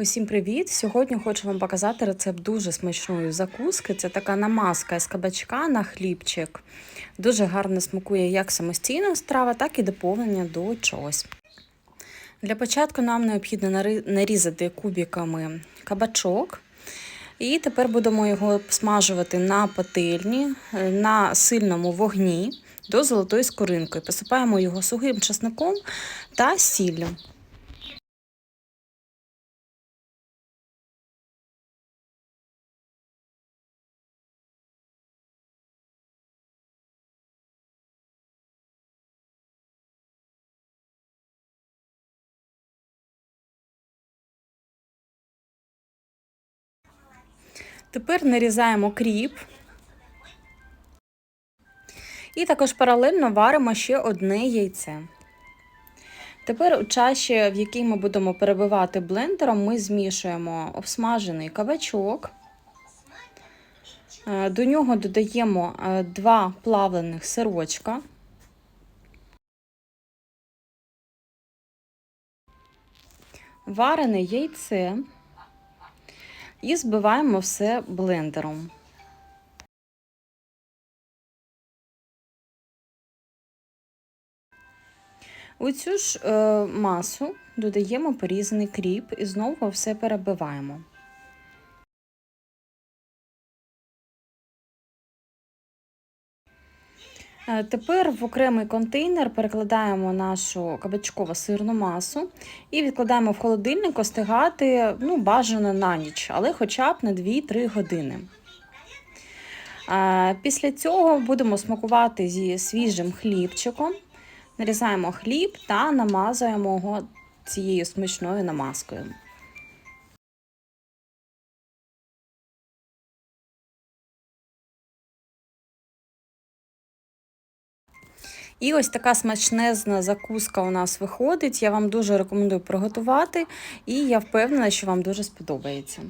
Усім привіт! Сьогодні хочу вам показати рецепт дуже смачної закуски. Це така намазка з кабачка на хлібчик. Дуже гарно смакує як самостійна страва, так і доповнення до чогось. Для початку нам необхідно нарізати кубиками кабачок. І тепер будемо його смажувати на пательні на сильному вогні до золотої скоринки. Посипаємо його сухим чесником та сіллю. Тепер нарізаємо кріп. І також паралельно варимо ще одне яйце. Тепер у чаші, в якій ми будемо перебивати блендером, ми змішуємо обсмажений кабачок. Е, до нього додаємо е, два плавлених сирочка. Варене яйце і збиваємо все блендером. У цю ж е, масу додаємо порізаний кріп і знову все перебиваємо. Тепер в окремий контейнер перекладаємо нашу кабачково сирну масу і відкладаємо в холодильник остигати ну, бажано на ніч, але хоча б на 2-3 години. Е, після цього будемо смакувати зі свіжим хлібчиком. Нарізаємо хліб та намазуємо його цією смачною намазкою. І ось така смачнезна закуска у нас виходить. Я вам дуже рекомендую приготувати, і я впевнена, що вам дуже сподобається.